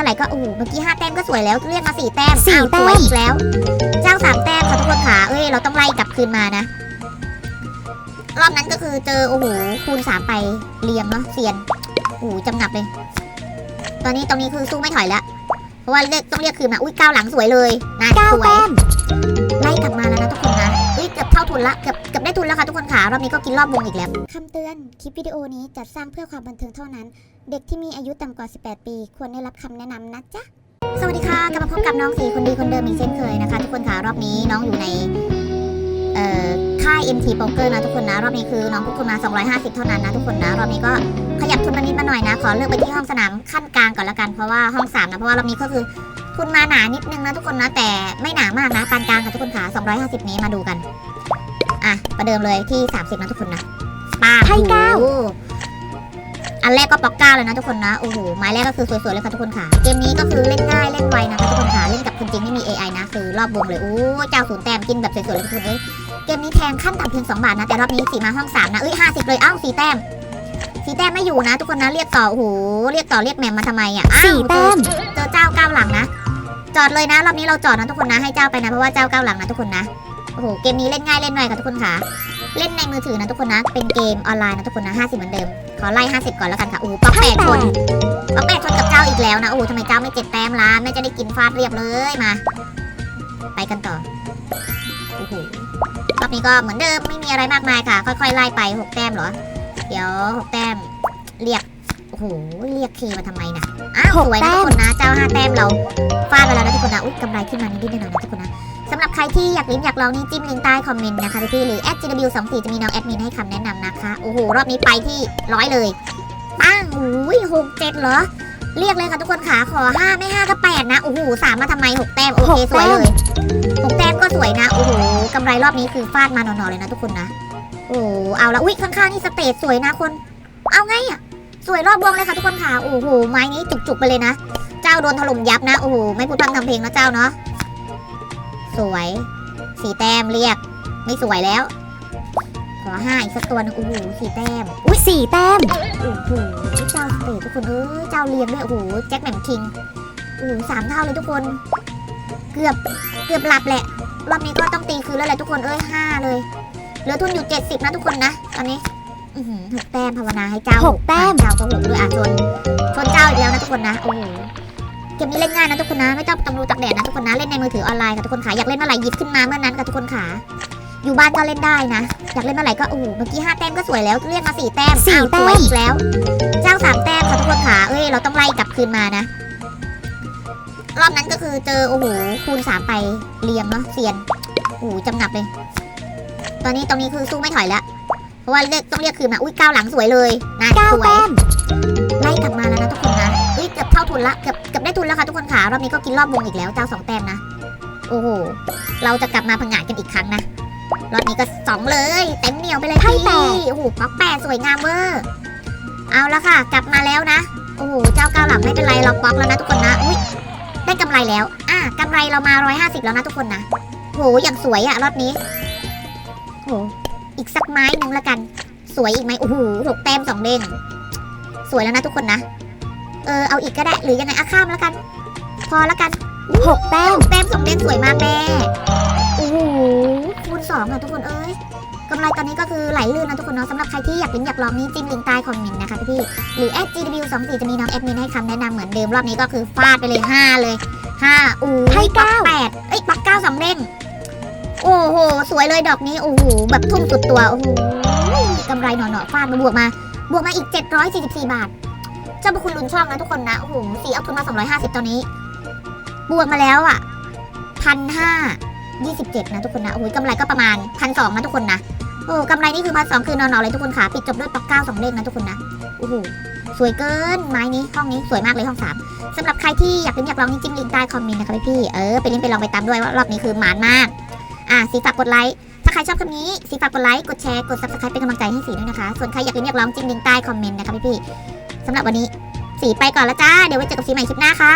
มื่อไหร่ก็โอ้โหเมื่อกี้ห้าแต้มก็สวยแล้วเรียกมาสี่แต้มสี่อ้าวแต้สมวยอีกแล้ว เจ้าสามแต้มค่ะทุกคนค่ะเอ้ยเราต้องไล่กลับคืนมานะ รอบนั้นก็คือเจอโอ้โหคูณสามไปเรียงเนาะเซียนโอ้โหจำหนับเลย ตอนนี้ตรงนี้คือสู้ไม่ถอยแล้ว เพราะว่าเรียกต้องเรียกคืนมาอุ้ยก้าวหลังสวยเลยนะเก้าสวย แต้ม ไล่กลับมาแล้วนะทุกคนนะอุ้ยเกือบเท่าทุนละ เกือบเกือบได้ทุนแล้วค่ะทุกคนค่ะ รอบนี้ก็กินรอบวงอีกแล้ว คำเตือน คลิปวิดีโอนี้จัดสร้างเพื่อความบันเทิงเท่านั้น เด็กที่มีอายุต่ำกว่า 18 ปี ควรได้รับคำแนะนำนะจ๊ะ สวัสดีค่ะ กลับมาพบกับน้องสีคนดีคนเดิมอีกเช่นเคยนะคะ ทุกคนค่ะ รอบนี้น้องอยู่ใน เอ่อ ค่าย MT Poker นะทุกคนนะ รอบนี้คือน้องพุกทุนมา 250 เท่านั้นนะทุกคนนะ รอบนี้ก็ขยับทุนมานิดมาหน่อยนะ ขอเลือกไปที่ห้องสนามขั้นกลางก่อนละกัน เพราะว่าห้องสามนะ เพราะว่ารอบนี้ก็คือทุนมาหนานิดนึงนะทุกคนนะ แต่ไม่หนามากนะปานกลางค่ะทุกคนค่ะ 250 นี้มาดูกัน อะ ประเดิมเลยที่ 30 นะทุกคนนะป้าบให้เก้าโอ้โหอันแรกก็ป๊อกเก้าเลยนะทุกคนนะโอ้โหไม้แรกก็คือสวยๆเลยค่ะทุกคนค่ะเกมนี้ก็คือเล่นง่ายเล่นไวนะคะทุกคนค่ะเล่นกับคนจริงไม่มี AI นะคือรอบวงเลยโอ้เจ้าศูนย์แต้มกินแบบสวยๆเลยทุกคนเอ้ยเกมนี้แทงขั้นต่ำเพียง2บาทนะแต่รอบนี้สีมาห้องสามนะเอ้ยห้าสิบเลยอ้าวสี่แต้มสี่แต้มไม่อยู่นะ ทุกคนนะเรียกต่อโอ้โหเรียกต่อเรียกแหมมมาทำไมอะอ้าวสี่แต้มเจอเจ้าก้าวหลังนะ จอดเลยนะรอบนี้เราจอดนะทุกคนนะให้เจ้าไปนะเพราะว่าเจ้าก้าวหลังนะทุกคนนะโอ้โหเกมนี้เล่นง่ายเล่นไวค่ะทุกคนค่ะ เล่นในมือถือนะทุกคนนะ เป็นเกมออนไลน์นะทุกคนนะ 50 เหมือนเดิม ขอไล่ 50 ก่อนแล้วกันค่ะ โอ้โหป๊อกแปดคนป๊อกแปดชนกับเจ้าอีกแล้วนะ โอ้โหทำไมเจ้าไม่เจ็ดแต้มล่ะแม่จะได้กินฟาดเรียบเลยมา ไปกันต่อ โอ้โหรอบนี้ก็เหมือนเดิมไม่มีอะไรมากมายค่ะ ค่อยๆไล่ไปหกแต้มเหรอ เดี๋ยวหกแต้ม เรียก โอ้โห เรียกคีมาทำไมนะอ้าวสวยนะทุกคนนะ เจ้าห้าแต้มเราฟาดไปแล้วนะทุกคนนะ อุ้ยกำไรขึ้นมานิดๆหน่อยๆนะทุกคนนะ สำหรับใครที่อยากลิ้มอยากลองนี่จิ้มลิงก์ใต้คอมเมนต์นะคะพี่ๆหรือ @gw24 จะมีน้องแอดมินให้คำแนะนำนะคะ โอ้โห รอบนี้ไปที่ร้อยเลยปังอุ้ยหกเจ็ดเหรอ เรียกเลยค่ะทุกคนขาขอห้าไม่ห้าก็แปดนะ โอ้โหสามมาทำไมหกแต้ม โอเคหกสวยแต้มเลยหกแต้มก็สวยนะ โอ้โหกำไรรอบนี้คือฟาดมาหนอๆเลยนะทุกคนนะ โอ้โหเอาละอุ้ยข้างๆนี่สเตจสวยนะคน เอาไงอะสวยรอบวงเลยค่ะทุกคนค่ะ โอ้โหไม้นี้จุกๆไปเลยนะ เจ้าโดนถล่มยับนะ โอ้โหไม่พูดพร่ำทำเพลงนะเจ้าเนาะ สวย สีแต้มเรียก ไม่สวยแล้ว ขอห้าอีกสักตัวหนึงโอ้โหสีแต้ม อุ้ยสี่แต้ม โอ้โหเจ้าสเตททุกคนเออเจ้าเรียงด้วยโอ้โหแจ็คแหม่มคิงโอ้โหสามเท่าเลยทุกคน เกือบเกือบหลับแหละ รอบนี้ก็ต้องตีคืนแล้วแหละทุกคนเอ้ยห้าเลย เหลือทุนอยู่เจ็ดสิบนะทุกคนนะตอนนี้อือหือหกแต้มภาวนาให้เจ้าหกแต้มอะเจ้าก็หกด้วยอะชนชนเจ้าอีกแล้วนะทุกคนนะโอ้โหเกมนี้เล่นง่ายนะทุกคนนะ ไม่ต้องต้องดูตักแดดนะทุกคนนะ เล่นในมือถือออนไลน์ค่ะทุกคนขาอยากเล่นเมื่อไหร่หยิบขึ้นมาเมื่อนั้นค่ะทุกคนขาอยู่บ้านก็เล่นได้นะ อยากเล่นเมื่อไหร่ก็โอ้โหเมื่อกี้ห้าแต้มก็สวยแล้วเรียกมาสี่แต้มสี่อ้าวแต้สมวยอีกแล้ว เจ้าสามแต้มค่ะทุกคนขาเอ้ยเราต้องไล่กลับคืนมานะ รอบนั้นก็คือเจอโอ้โหคูณสามไปเรียงเนาะเซียนโอ้โหจำหนับเลย ตอนนี้ตรงนี้คือสู้ไม่ถอยแล้ว เพราะว่าเรียกต้องเรียกคืนมาอุ้ยก้าวหลังสวยเลยนะเก้าสวย ท่าทุนละเกือบเกือบได้ทุนแล้วค่ะทุกคนขารอบนี้ก็กินรอบวงอีกแล้วเจ้าสองแต้มนะ โอ้โหเราจะกลับมาพังงาดกันอีกครั้งนะรอบนี้ก็สองเลยเต็มเหนียวไปเลยให้พี่แปดโอ้โหป๊อกแปดสวยงามเวอร์เอาละค่ะ กลับมาแล้วนะโอ้โหเจ้าก้าวหลังไม่เป็นไรเราป๊อกแล้วนะทุกคนนะอุ้ยได้กำไรแล้วอะกำไรเรามา 150 แล้วนะทุกคนนะโหอย่างสวยอะรอบนี้โหอีกสักไม้หนึ่งละกัน สวยอีกไหมโอ้โหหกแต้มสองเด้งสวยแล้วนะทุกคนนะ เออเอาอีกก็ได้หรือยังไงอะข้ามแล้วกัน พอแล้วกันหกแต้มแต้มสองเด้งสวยมากแม่โอ้โหคูณสองอะทุกคนเอ้ยกำไรตอนนี้ก็คือไหลลื่นนะทุกคนเนาะสำหรับใครที่อยากลิ้นอยากลองนี่จิ้มลิงก์ใต้คอมเมนต์นะคะพี่ๆหรือ @gw24 จะมีน้องแอดมินให้คำแนะนำเหมือนเดิมรอบนี้ก็คือฟาดไปเลย 5 เลย 5 อู้ให้เก้าแปดเอ้ยปักเก้าสองเด้งโอ้โห สวยเลยดอกนี้โอ้โหแบบทุ่มสุดตัวโอ้โหกำไรหน่อๆฟาดมาบวกมา บวกมาอีก 744 บาท เจ้าพระคุณลุ้นช่องนะทุกคนนะ โอ้โหสีเอาทุนมา 250 ตอนนี้ บวกมาแล้วอะพันห้ายี่สิบเจ็ดนะทุกคนนะ โอ้โหกำไรก็ประมาณพันสองนะทุกคนนะ โอ้กำไรนี่คือพันสองคือนอนๆเลยทุกคนค่ะ ปิดจบด้วยปักเก้าสองเลขนะทุกคนนะ โอ้โหสวยเกินไม้นี้ห้องนี้สวยมากเลยห้องสามสำหรับใครที่อยากเป็นอยากลองนี่จิ้มลิงก์ใต้คอมเมนต์นะคะพี่ๆเออไปเล่นไปลองไปตามด้วยว่ารอบนี้คือหมานมาก อะสีฝากกดไลค์ถ้าใครชอบคลิปนี้สีฝากกดไลค์กดแชร์กด subscribe เป็นกำลังใจให้สีด้วยนะคะ ส่วนใครอยากเป็นอยากลองจิ้มลิงก์ใต้คอมเมนต์นะคะพี่ำหรับวันนี้สีไปก่อนแล้วจ้า เดี๋ยวไว้เจอกับสีใหม่คลิปหน้าค่ะ